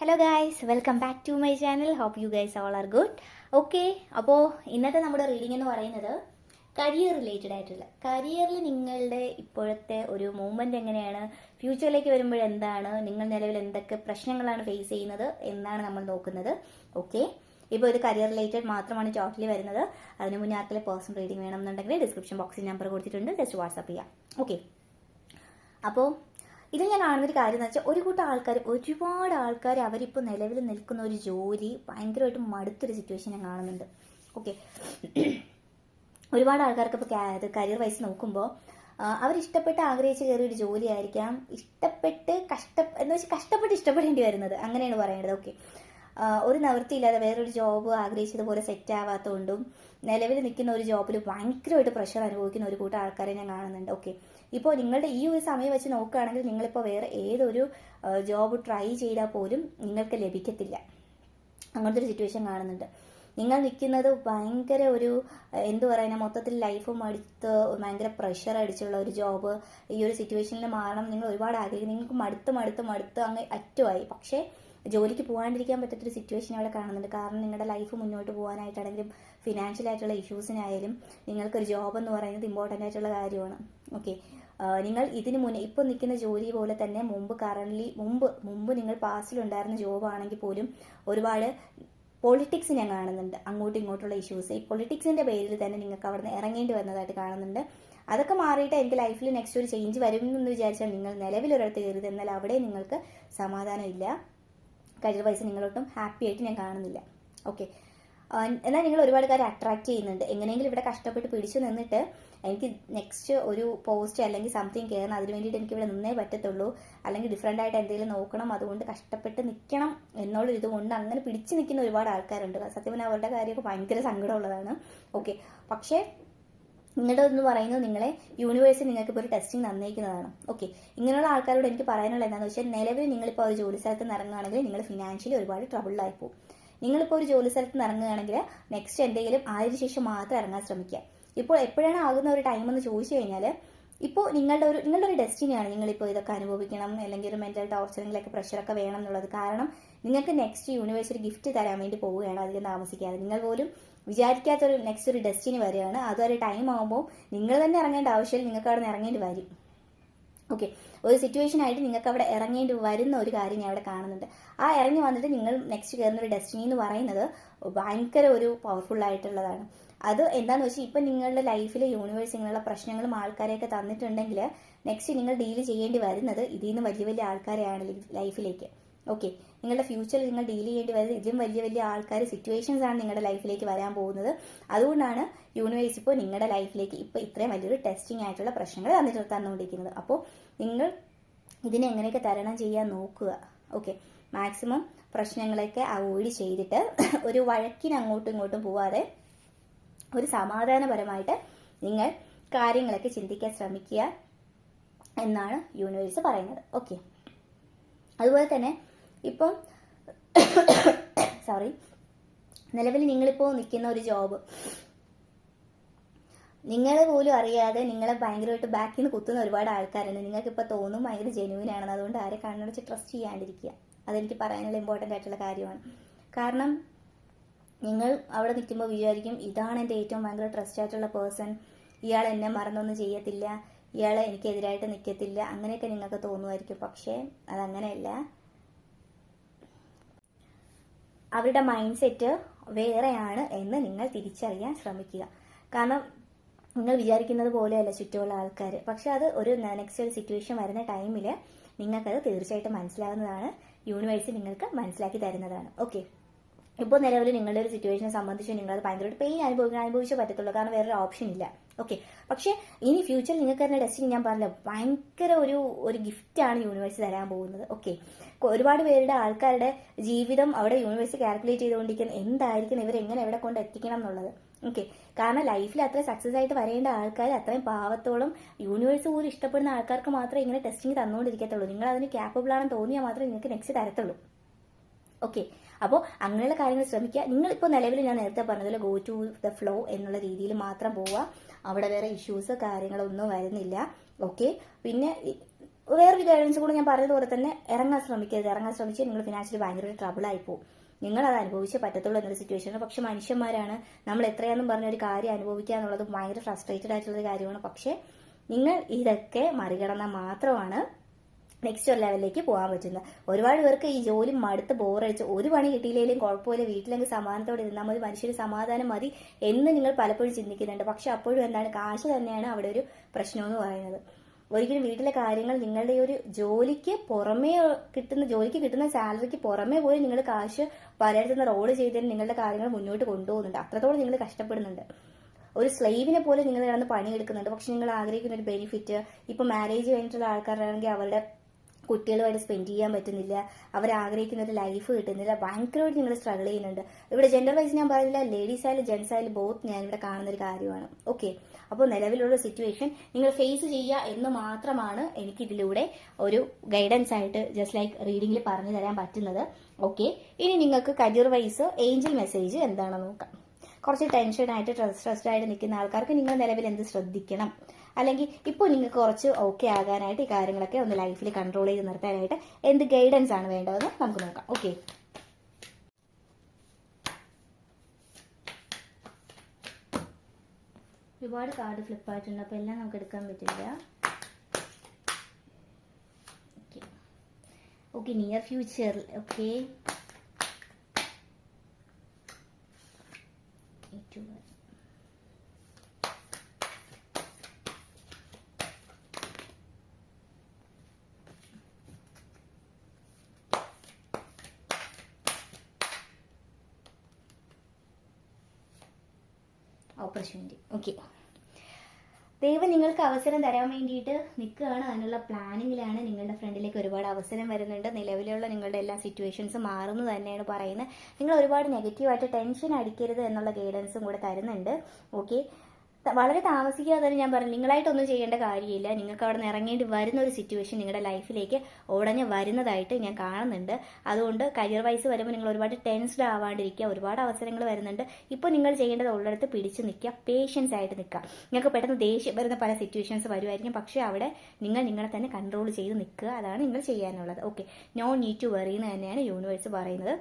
Hello guys welcome back to my channel hope you guys all are good okay അപ്പോൾ ഇന്നത്തെ നമ്മുടെ reading എന്ന് പറയുന്നത് കരിയർ റിലേറ്റഡ് ആയിട്ടുള്ള. കരിയറിൽ നിങ്ങളുടെ ഇപ്പോഴത്തെ ഒരു മൂവ്മെന്റ് എങ്ങനെയാണ്? ഫ്യൂച്ചറിലേക്ക് വരുമ്പോൾ എന്താണ്? നിങ്ങൾ നിലവിൽ എന്തൊക്കെ പ്രശ്നങ്ങളാണ് ഫേസ് ചെയ്യുന്നത് എന്നാണ് നമ്മൾ നോക്കുന്നത്. ഓക്കെ ഇപ്പോൾ ഒരു കരിയർ റിലേറ്റഡ് മാത്രമാണ് ടോട്ടലി വരുന്നത്. അതിന് മുന്നേ ആർക്കിലെ പേഴ്സണൽ റീഡിംഗ് വേണമെന്നുണ്ടെങ്കിൽ ഡിസ്ക്രിപ്ഷൻ ബോക്സിൽ നമ്പർ കൊടുത്തിട്ടുണ്ട്. ജസ്റ്റ് വാട്സാപ്പ് ചെയ്യാം. ഓക്കെ അപ്പോൾ ഇത് ഞാൻ കാണുന്ന ഒരു കാര്യം എന്ന് വെച്ചാൽ ഒരു കൂട്ടം ആൾക്കാർ ഒരുപാട് ആൾക്കാർ അവരിപ്പോൾ നിലവിൽ നിൽക്കുന്ന ഒരു ജോലി ഭയങ്കരമായിട്ട് മടുത്തൊരു സിറ്റുവേഷൻ ഞാൻ കാണുന്നുണ്ട്. ഓക്കെ ഒരുപാട് ആൾക്കാർക്ക് ഇപ്പോൾ കരിയർ വൈസ് നോക്കുമ്പോൾ അവരിഷ്ടപ്പെട്ട് ആഗ്രഹിച്ച് കയറിയ ഒരു ജോലിയായിരിക്കാം ഇഷ്ടപ്പെട്ട് കഷ്ട എന്ന് വെച്ചാൽ കഷ്ടപ്പെട്ട് ഇഷ്ടപ്പെടേണ്ടി വരുന്നത്. അങ്ങനെയാണ് പറയേണ്ടത്. ഓക്കെ ഒരു നിവൃത്തിയില്ലാതെ വേറൊരു ജോബ് ആഗ്രഹിച്ചതുപോലെ സെറ്റ് ആവാത്തതുകൊണ്ടും നിലവിൽ നിൽക്കുന്ന ഒരു ജോബിൽ ഭയങ്കരമായിട്ട് പ്രഷർ അനുഭവിക്കുന്ന ഒരു കൂട്ടം ആൾക്കാരെ ഞാൻ കാണുന്നുണ്ട്. ഓക്കെ ഇപ്പോൾ നിങ്ങളുടെ ഈ ഒരു സമയം വെച്ച് നോക്കുകയാണെങ്കിൽ നിങ്ങളിപ്പോൾ വേറെ ഏതൊരു ജോബ് ട്രൈ ചെയ്താൽ പോലും നിങ്ങൾക്ക് ലഭിക്കത്തില്ല. അങ്ങനത്തെ ഒരു സിറ്റുവേഷൻ കാണുന്നുണ്ട്. നിങ്ങൾ നിൽക്കുന്നത് ഭയങ്കര ഒരു എന്തു പറയുന്ന മൊത്തത്തിൽ ലൈഫ് മടുത്ത് ഭയങ്കര പ്രഷർ അടിച്ചുള്ള ഒരു ജോബ് ഈ ഒരു സിറ്റുവേഷനിൽ മാറണം നിങ്ങൾ ഒരുപാട് ആഗ്രഹിക്കും നിങ്ങൾക്ക് മടുത്ത് മടുത്ത് മടുത്ത് അങ്ങ് അറ്റുമായി പക്ഷേ ജോലിക്ക് പോകാണ്ടിരിക്കാൻ പറ്റാത്തൊരു സിറ്റുവേഷൻ അവിടെ കാണുന്നുണ്ട്. കാരണം നിങ്ങളുടെ ലൈഫ് മുന്നോട്ട് പോകാനായിട്ടാണെങ്കിലും ഫിനാൻഷ്യൽ ആയിട്ടുള്ള ഇഷ്യൂസിനായാലും നിങ്ങൾക്കൊരു ജോബ് എന്ന് പറയുന്നത് ഇമ്പോർട്ടന്റ് ആയിട്ടുള്ള കാര്യമാണ്. ഓക്കെ നിങ്ങൾ ഇതിന് മുന്നേ ഇപ്പോൾ നിൽക്കുന്ന ജോലി പോലെ തന്നെ മുമ്പ് കറന്റ്ലി മുമ്പ് മുമ്പ് നിങ്ങൾ പാസ്റ്റിലുണ്ടായിരുന്ന ജോബ് ആണെങ്കിൽ പോലും ഒരുപാട് പൊളിറ്റിക്സ് ഞാൻ കാണുന്നുണ്ട്. അങ്ങോട്ടും ഇങ്ങോട്ടുള്ള ഇഷ്യൂസ് ഈ പൊളിറ്റിക്സിന്റെ പേരിൽ തന്നെ നിങ്ങൾക്ക് അവിടെ നിന്ന് ഇറങ്ങേണ്ടി വന്നതായിട്ട് കാണുന്നുണ്ട്. അതൊക്കെ മാറിയിട്ട് എനിക്ക് ലൈഫിൽ നെക്സ്റ്റ് ഒരു ചേഞ്ച് വരും എന്ന് വിചാരിച്ചാൽ നിങ്ങൾ നിലവിലൊരിടത്ത് കയറി തന്നാൽ അവിടെ നിങ്ങൾക്ക് സമാധാനമില്ല. കരിയർ വൈസ് നിങ്ങളൊട്ടും ഹാപ്പി ആയിട്ട് ഞാൻ കാണുന്നില്ല. ഓക്കെ എന്നാൽ നിങ്ങൾ ഒരുപാട് കാര്യം അട്രാക്ട് ചെയ്യുന്നുണ്ട്. എങ്ങനെയെങ്കിലും ഇവിടെ കഷ്ടപ്പെട്ട് പിടിച്ചു നിന്നിട്ട് എനിക്ക് നെക്സ്റ്റ് ഒരു പോസ്റ്റ് അല്ലെങ്കിൽ സംതിങ് കയറണം അതിന് വേണ്ടിയിട്ട് എനിക്ക് ഇവിടെ നിന്നേ പറ്റത്തുള്ളൂ. അല്ലെങ്കിൽ ഡിഫറെന്റ് ആയിട്ട് എന്തെങ്കിലും നോക്കണം. അതുകൊണ്ട് കഷ്ടപ്പെട്ട് നിൽക്കണം എന്നുള്ളൊരു ഇതുകൊണ്ട് അങ്ങനെ പിടിച്ചു നിൽക്കുന്ന ഒരുപാട് ആൾക്കാരുണ്ട്. സത്യം പറഞ്ഞാൽ അവരുടെ കാര്യമൊക്കെ ഭയങ്കര സങ്കടമുള്ളതാണ്. ഓക്കെ പക്ഷേ നിങ്ങളുടെ എന്ന് പറയുന്നത് നിങ്ങളെ യൂണിവേഴ്സിൽ നിങ്ങൾക്ക് ഇപ്പോൾ ഒരു ടെസ്റ്റിംഗ് തന്നേക്കുന്നതാണ്. ഓക്കെ ഇങ്ങനെയുള്ള ആൾക്കാരോട് എനിക്ക് പറയാനുള്ള എന്താണെന്ന് വെച്ചാൽ നിലവിൽ നിങ്ങളിപ്പോൾ ഒരു ജോലി സ്ഥലത്ത് നിന്ന് ഇറങ്ങുകയാണെങ്കിൽ നിങ്ങൾ ഫിനാൻഷ്യലി ഒരുപാട് ട്രബിളായി പോകും. നിങ്ങളിപ്പോൾ ഒരു ജോലി സ്ഥലത്ത് നിന്ന് ഇറങ്ങുകയാണെങ്കിൽ നെക്സ്റ്റ് എന്തെങ്കിലും ആയതിനു ശേഷം മാത്രം ഇറങ്ങാൻ ശ്രമിക്കുക. ഇപ്പോൾ എപ്പോഴാണ് ആകുന്ന ഒരു ടൈം എന്ന് ചോദിച്ചു കഴിഞ്ഞാൽ ഇപ്പോൾ നിങ്ങളുടെ ഒരു നിങ്ങളുടെ ഒരു ഡെസ്റ്റിനിയാണ് നിങ്ങളിപ്പോൾ ഇതൊക്കെ അനുഭവിക്കണം അല്ലെങ്കിൽ ഒരു മെന്റൽ ടോർച്ചറിങ്ങിലൊക്കെ പ്രഷറൊക്കെ വേണം എന്നുള്ളത്. കാരണം നിങ്ങൾക്ക് നെക്സ്റ്റ് യൂണിവേഴ്സ് ഒരു ഗിഫ്റ്റ് തരാൻ വേണ്ടി പോവുകയാണ് അധികം താമസിക്കാതെ. നിങ്ങൾ പോലും വിചാരിക്കാത്തൊരു നെക്സ്റ്റ് ഒരു ഡെസ്റ്റിനി വരികയാണ്. അതൊരു ടൈം ആകുമ്പോൾ നിങ്ങൾ തന്നെ ഇറങ്ങേണ്ട ആവശ്യമില്ല നിങ്ങൾക്ക് അവിടെ നിന്ന് ഇറങ്ങേണ്ടി വരും. ഓക്കെ ഒരു സിറ്റുവേഷൻ ആയിട്ട് നിങ്ങൾക്ക് അവിടെ ഇറങ്ങേണ്ടി വരുന്ന ഒരു കാര്യം ഞാൻ അവിടെ കാണുന്നുണ്ട്. ആ ഇറങ്ങി വന്നിട്ട് നിങ്ങൾ നെക്സ്റ്റ് കയറുന്ന ഒരു ഡെസ്റ്റിനി എന്ന് പറയുന്നത് ഭയങ്കര ഒരു പവർഫുൾ ആയിട്ടുള്ളതാണ്. അത് എന്താണെന്ന് വെച്ചാൽ ഇപ്പം നിങ്ങളുടെ ലൈഫിൽ യൂണിവേഴ്സ് ഇങ്ങനെയുള്ള പ്രശ്നങ്ങളും ആൾക്കാരെയൊക്കെ തന്നിട്ടുണ്ടെങ്കിൽ നെക്സ്റ്റ് നിങ്ങൾ ഡീൽ ചെയ്യേണ്ടി വരുന്നത് ഇതിൽ നിന്ന് വലിയ വലിയ ആൾക്കാരെയാണ് ലൈഫിലേക്ക്. ഓക്കെ നിങ്ങളുടെ ഫ്യൂച്ചറിൽ നിങ്ങൾ ഡീൽ ചെയ്യേണ്ടി വരുന്നത് ഇതിലും വലിയ വലിയ ആൾക്കാർ സിറ്റുവേഷൻസ് ആണ് നിങ്ങളുടെ ലൈഫിലേക്ക് വരാൻ പോകുന്നത്. അതുകൊണ്ടാണ് യൂണിവേഴ്സ് ഇപ്പോൾ നിങ്ങളുടെ ലൈഫിലേക്ക് ഇപ്പോൾ ഇത്രയും വലിയൊരു ടെസ്റ്റിംഗ് ആയിട്ടുള്ള പ്രശ്നങ്ങൾ തന്നിട്ട് തന്നുകൊണ്ടിരിക്കുന്നത് അപ്പോൾ നിങ്ങൾ ഇതിനെ എങ്ങനെയൊക്കെ തരണം ചെയ്യാൻ നോക്കുക. ഓക്കെ മാക്സിമം പ്രശ്നങ്ങളൊക്കെ അവോയ്ഡ് ചെയ്തിട്ട് ഒരു വഴക്കിന് അങ്ങോട്ടും ഇങ്ങോട്ടും പോവാതെ ഒരു സമാധാനപരമായിട്ട് നിങ്ങൾ കാര്യങ്ങളൊക്കെ ചിന്തിക്കാൻ ശ്രമിക്കുക എന്നാണ് യൂണിവേഴ്സ് പറയുന്നത്. ഓക്കെ അതുപോലെ തന്നെ ഇപ്പം സോറി നിലവിൽ നിങ്ങളിപ്പോൾ നിൽക്കുന്ന ഒരു ജോബ് നിങ്ങൾ പോലും അറിയാതെ നിങ്ങളെ ഭയങ്കരമായിട്ട് ബാക്കിൽ നിന്ന് കുത്തുന്ന ഒരുപാട് ആൾക്കാരുണ്ട്. നിങ്ങൾക്ക് ഇപ്പോൾ തോന്നും ഭയങ്കര ജെന്യൂൻ ആണെന്ന്. അതുകൊണ്ട് ആരെ കണ്ണടച്ച് ട്രസ്റ്റ് ചെയ്യാണ്ടിരിക്കുക. അതെനിക്ക് പറയാനുള്ള ഇമ്പോർട്ടന്റ് ആയിട്ടുള്ള കാര്യമാണ്. കാരണം നിങ്ങൾ അവിടെ നിൽക്കുമ്പോൾ വിചാരിക്കും ഇതാണ് എന്റെ ഏറ്റവും ഭയങ്കര ട്രസ്റ്റ് ആയിട്ടുള്ള പേഴ്സൺ ഇയാൾ എന്നെ മറന്നൊന്നും ചെയ്യത്തില്ല. ഇയാൾ എനിക്കെതിരായിട്ട് നിൽക്കത്തില്ല. അങ്ങനെയൊക്കെ നിങ്ങൾക്ക് തോന്നുമായിരിക്കും. പക്ഷേ അതങ്ങനെയല്ല. അവരുടെ മൈൻഡ് സെറ്റ് വേറെയാണ് എന്ന് നിങ്ങൾ തിരിച്ചറിയാൻ ശ്രമിക്കുക. കാരണം നിങ്ങൾ വിചാരിക്കുന്നത് പോലെയല്ല ചുറ്റുമുള്ള ആൾക്കാർ പക്ഷെ അത് ഒരു നെക്സ്റ്റ് ഒരു സിറ്റുവേഷൻ വരുന്ന ടൈമിൽ നിങ്ങൾക്കത് തീർച്ചയായിട്ടും മനസ്സിലാവുന്നതാണ്. യൂണിവേഴ്സ് നിങ്ങൾക്ക് മനസ്സിലാക്കി തരുന്നതാണ്. ഓക്കെ ഇപ്പോൾ നിലവിൽ നിങ്ങളുടെ ഒരു സിറ്റുവേഷനെ സംബന്ധിച്ച് നിങ്ങൾ അത് ഭയങ്കരമായിട്ട് പെയിൻ അനുഭവിക്കാൻ അനുഭവിച്ചേ പറ്റത്തുള്ളൂ. കാരണം വേറൊരു ഓപ്ഷൻ ഇല്ല. ഓക്കെ പക്ഷേ ഇനി ഫ്യൂച്ചറിൽ നിങ്ങൾക്ക് തന്നെ ഡെസ്റ്റിനി ഞാൻ പറഞ്ഞില്ല ഭയങ്കര ഒരു ഒരു ഗിഫ്റ്റാണ് യൂണിവേഴ്സ് തരാൻ പോകുന്നത്. ഓക്കെ ഒരുപാട് പേരുടെ ആൾക്കാരുടെ ജീവിതം അവിടെ യൂണിവേഴ്സ് കാൽക്കുലേറ്റ് ചെയ്തുകൊണ്ടിരിക്കുന്ന എന്തായിരിക്കും ഇവർ എങ്ങനെ എവിടെ കൊണ്ട് എത്തിക്കണം എന്നുള്ളത്. ഓക്കെ കാരണം ലൈഫിൽ അത്ര സക്സസ് ആയിട്ട് വരേണ്ട ആൾക്കാർ അത്രയും പാവത്തോളം യൂണിവേഴ്സ് പോലും ഇഷ്ടപ്പെടുന്ന ആൾക്കാർക്ക് മാത്രമേ ഇങ്ങനെ ടെസ്റ്റിംഗ് തന്നുകൊണ്ടിരിക്കത്തുള്ളൂ. നിങ്ങൾ അതിന് ക്യാപ്പബിൾ ആണെന്ന് തോന്നിയാൽ മാത്രമേ നിങ്ങൾക്ക് നെക്സ്റ്റ് തരത്തുള്ളൂ. ഓക്കെ അപ്പോൾ അങ്ങനെയുള്ള കാര്യങ്ങൾ ശ്രമിക്കുക. നിങ്ങളിപ്പോൾ നിലവിൽ ഞാൻ നേരത്തെ പറഞ്ഞതുപോലെ ഗോ ടു ദ ഫ്ലോ എന്നുള്ള രീതിയിൽ മാത്രം പോവുക. അവിടെ വേറെ ഇഷ്യൂസ് കാര്യങ്ങളൊന്നും വരുന്നില്ല. ഓക്കെ പിന്നെ വേറൊരു ഗൈഡൻസ് കൂടെ ഞാൻ പറഞ്ഞതുപോലെ തന്നെ ഇറങ്ങാൻ ശ്രമിക്കരുത്. ഇറങ്ങാൻ ശ്രമിച്ചാൽ നിങ്ങൾ ഫിനാൻഷ്യലി ഭയങ്കര ട്രബിൾ ആയി പോകും നിങ്ങൾ അത് അനുഭവിച്ചേ പറ്റത്തുള്ളൂ എന്നൊരു സിറ്റുവേഷൻ പക്ഷെ മനുഷ്യന്മാരാണ്. നമ്മൾ എത്രയാണെന്നും പറഞ്ഞ ഒരു കാര്യം അനുഭവിക്കുക എന്നുള്ളത് ഭയങ്കര ഫ്രസ്ട്രേറ്റഡ് ആയിട്ടുള്ള ഒരു കാര്യമാണ്. പക്ഷേ നിങ്ങൾ ഇതൊക്കെ മറികടന്നാൽ മാത്രമാണ് നെക്സ്റ്റ് ഒരു ലെവലിലേക്ക് പോകാൻ പറ്റുന്നത്. ഒരുപാട് പേർക്ക് ഈ ജോലി മടുത്ത് ബോറടിച്ച് ഒരു പണി കിട്ടിയില്ലെങ്കിലും കുഴപ്പമില്ല വീട്ടിലെങ്കിൽ സമാധാനത്തോടെ ഇരുന്നാൽ മതി മനുഷ്യന് സമാധാനം മതി എന്ന് നിങ്ങൾ പലപ്പോഴും ചിന്തിക്കുന്നുണ്ട്. പക്ഷെ അപ്പോഴും എന്താണ് കാശ് തന്നെയാണ് അവിടെ ഒരു പ്രശ്നമെന്ന് പറയുന്നത്. ഒരിക്കലും വീട്ടിലെ കാര്യങ്ങൾ നിങ്ങളുടെ ഒരു ജോലിക്ക് പുറമേ കിട്ടുന്ന ജോലിക്ക് കിട്ടുന്ന സാലറിക്ക് പുറമേ പോയി നിങ്ങൾ കാശ് പലയിടത്തുനിന്ന് റോൾ ചെയ്തതിന് നിങ്ങളുടെ കാര്യങ്ങൾ മുന്നോട്ട് കൊണ്ടുപോകുന്നുണ്ട്. അത്രത്തോളം നിങ്ങൾ കഷ്ടപ്പെടുന്നുണ്ട്. ഒരു സ്ലൈവിനെ പോലെ നിങ്ങൾ കിടന്ന് പണിയെടുക്കുന്നുണ്ട്. പക്ഷെ നിങ്ങൾ ആഗ്രഹിക്കുന്ന ഒരു ബെനിഫിറ്റ് ഇപ്പൊ മാരേജ് കഴിഞ്ഞിട്ടുള്ള ആൾക്കാരാണെങ്കിൽ അവരുടെ കുട്ടികളുമായിട്ട് സ്പെൻഡ് ചെയ്യാൻ പറ്റുന്നില്ല. അവർ ആഗ്രഹിക്കുന്ന ഒരു ലൈഫ് കിട്ടുന്നില്ല. ഭയങ്കരമായിട്ട് നിങ്ങൾ സ്ട്രഗിൾ ചെയ്യുന്നുണ്ട്. ഇവിടെ ജെൻഡർ വൈസ് ഞാൻ പറയുന്നില്ല. ലേഡീസ് ആയാലും ജെൻസ് ആയാലും ബോത്ത് ഞാൻ ഇവിടെ കാണുന്ന ഒരു കാര്യമാണ്. ഓക്കെ അപ്പോൾ നിലവിലുള്ള സിറ്റുവേഷൻ നിങ്ങൾ ഫേസ് ചെയ്യുക എന്ന് മാത്രമാണ് എനിക്ക് ഇതിലൂടെ ഒരു ഗൈഡൻസ് ആയിട്ട് ജസ്റ്റ് ലൈക്ക് റീഡിംഗിൽ പറഞ്ഞു തരാൻ പറ്റുന്നത്. ഓക്കെ ഇനി നിങ്ങൾക്ക് കരിയർ വൈസ് ഏഞ്ചൽ മെസ്സേജ് എന്താണെന്ന് നോക്കാം. കുറച്ച് ടെൻഷൻ ടെൻഷനായിട്ട് സ്ട്രെസ്ഡ് ആയിട്ട് നിൽക്കുന്ന ആൾക്കാർക്ക് നിങ്ങൾ നിലവിൽ എന്ത് ശ്രദ്ധിക്കണം? അല്ലെങ്കിൽ ഇപ്പോൾ നിങ്ങൾക്ക് കുറച്ച് ഓക്കെ ആകാനായിട്ട് ഈ കാര്യങ്ങളൊക്കെ ഒന്ന് ലൈഫിൽ കൺട്രോൾ ചെയ്ത് നിർത്താനായിട്ട് എന്ത് ഗൈഡൻസ് ആണ് വേണ്ടതെന്ന് നമുക്ക് നോക്കാം. ഓക്കെ ഒരുപാട് കാർഡ് ഫ്ലിപ്പ് ആയിട്ടുണ്ട്. അപ്പോൾ എല്ലാം നമുക്ക് എടുക്കാൻ പറ്റില്ല. ഓക്കെ നിയർ ഫ്യൂച്ചറിൽ ഓക്കെ ഓപ്പർച്യൂണിറ്റി ഓക്കെ ദൈവം നിങ്ങൾക്ക് അവസരം തരാൻ വേണ്ടിയിട്ട് നിൽക്കുകയാണ്. അതിനുള്ള പ്ലാനിങ്ങിലാണ് നിങ്ങളുടെ ഫ്രണ്ടിലേക്ക് ഒരുപാട് അവസരം വരുന്നുണ്ട്. നിലവിലുള്ള നിങ്ങളുടെ എല്ലാ സിറ്റുവേഷൻസും മാറുന്നു തന്നെയാണ് പറയുന്നത്. നിങ്ങൾ ഒരുപാട് നെഗറ്റീവായിട്ട് ടെൻഷൻ അടിക്കരുത് എന്നുള്ള ഗൈഡൻസും കൂടെ തരുന്നുണ്ട്. ഓക്കെ വളരെ താമസിക്കാതെ തന്നെ ഞാൻ പറഞ്ഞു നിങ്ങളായിട്ടൊന്നും ചെയ്യേണ്ട കാര്യമില്ല. നിങ്ങൾക്ക് അവിടെ നിന്ന് ഇറങ്ങേണ്ടി വരുന്ന ഒരു സിറ്റുവേഷൻ നിങ്ങളുടെ ലൈഫിലേക്ക് ഉടനെ വരുന്നതായിട്ട് ഞാൻ കാണുന്നുണ്ട്. അതുകൊണ്ട് കരിയർ വൈസ് വരുമ്പോൾ നിങ്ങൾ ഒരുപാട് ടെൻസ്ഡ് ആവാണ്ടിരിക്കുക. ഒരുപാട് അവസരങ്ങൾ വരുന്നുണ്ട്. ഇപ്പോൾ നിങ്ങൾ ചെയ്യേണ്ടത് ഉള്ളിടത്ത് പിടിച്ചു നിൽക്കുക. പേഷ്യൻസ് ആയിട്ട് നിൽക്കുക. നിങ്ങൾക്ക് പെട്ടെന്ന് ദേഷ്യം വരുന്ന പല സിറ്റുവേഷൻസ് വരുമായിരിക്കും. പക്ഷേ അവിടെ നിങ്ങൾ നിങ്ങളെ തന്നെ കൺട്രോൾ ചെയ്ത് നിൽക്കുക. അതാണ് നിങ്ങൾ ചെയ്യാനുള്ളത്. ഓക്കെ നോ നീറ്റ് ടു വെറിയെന്ന് തന്നെയാണ് യൂണിവേഴ്സ് പറയുന്നത്.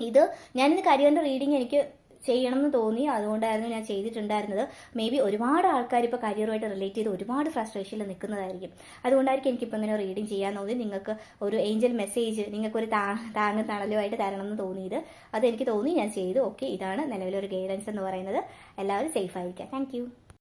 ഇത് ഞാനിന്ന് കരിയറിന്റെ റീഡിങ് എനിക്ക് ചെയ്യണം എന്ന് തോന്നി. അതുകൊണ്ടായിരുന്നു ഞാൻ ചെയ്തിട്ടുണ്ടായിരുന്നത്. മേ ബി ഒരുപാട് ആൾക്കാർ ഇപ്പോൾ കരിയറുമായിട്ട് റിലേറ്റ് ചെയ്ത് ഒരുപാട് ഫ്രസ്ട്രേഷനിൽ നിൽക്കുന്നതായിരിക്കും. അതുകൊണ്ടായിരിക്കും എനിക്കിപ്പോൾ ഇങ്ങനെ റീഡിങ് ചെയ്യാൻ തോന്നി. നിങ്ങൾക്ക് ഒരു ഏഞ്ചൽ മെസ്സേജ് നിങ്ങൾക്കൊരു താ താങ്ങ് തണലുമായിട്ട് തരണം എന്ന് തോന്നിയത് അതെനിക്ക് തോന്നി. ഞാൻ ചെയ്തു. ഓക്കെ ഇതാണ് നിലവിലൊരു ഗൈഡൻസ് എന്ന് പറയുന്നത്. എല്ലാവരും സേഫ് ആയിരിക്കാം. താങ്ക്